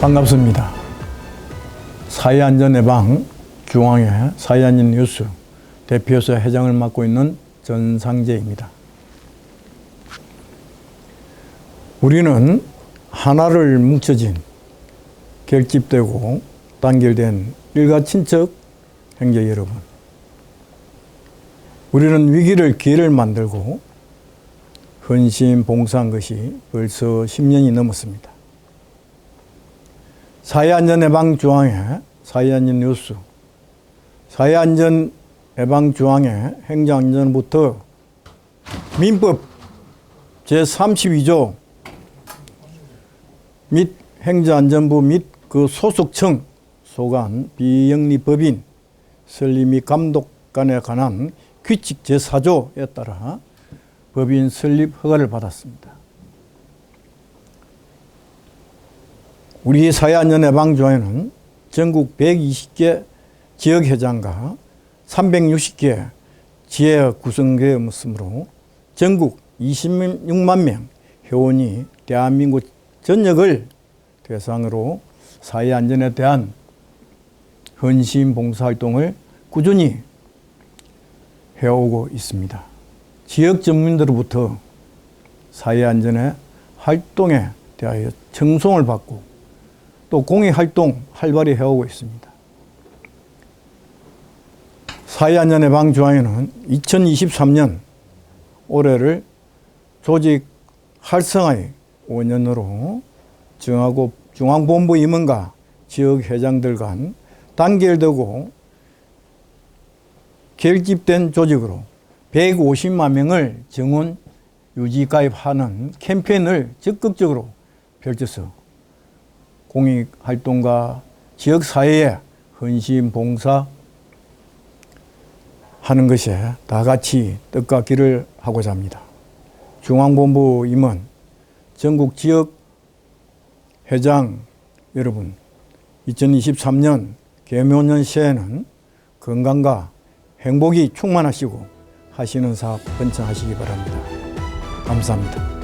반갑습니다. 사회안전 예방 중앙회 사회안전 뉴스 대표서 회장을 맡고 있는 전상재입니다. 우리는 하나를 뭉쳐진 결집되고 단결된 일가 친척 형제 여러분. 우리는 위기를 기회를 만들고 헌신 봉사한 것이 벌써 10년이 넘었습니다. 사회안전예방중앙회 사회안전 뉴스 사회안전예방중앙회 행정안전부터 민법 제32조 및 행정안전부 및 그 소속청 소관 비영리 법인 설립 및 감독관에 관한 규칙 제4조에 따라 법인 설립 허가를 받았습니다. 우리 사회안전예방조회는 전국 120개 지역회장과 360개 지회 구성되어 있으므로 전국 26만 명 회원이 대한민국 전역을 대상으로 사회안전에 대한 헌신 봉사활동을 꾸준히 해오고 있습니다. 지역 전문들로부터 사회안전의 활동에 대하여 청송을 받고 또 공익 활동 활발히 해오고 있습니다. 사회안전예방중앙회는 2023년 올해를 조직 활성화의 5년으로 정하고 중앙본부 임원과 지역 회장들 간 단결되고 결집된 조직으로 150만 명을 정원 유지 가입하는 캠페인을 적극적으로 펼쳐서 공익 활동과 지역 사회에 헌신 봉사 하는 것에 다 같이 뜻과 길을 하고자 합니다. 중앙본부 임원, 전국 지역 회장 여러분, 2023년 개묘년 새해는 건강과 행복이 충만하시고 하시는 사업 번창하시기 바랍니다. 감사합니다.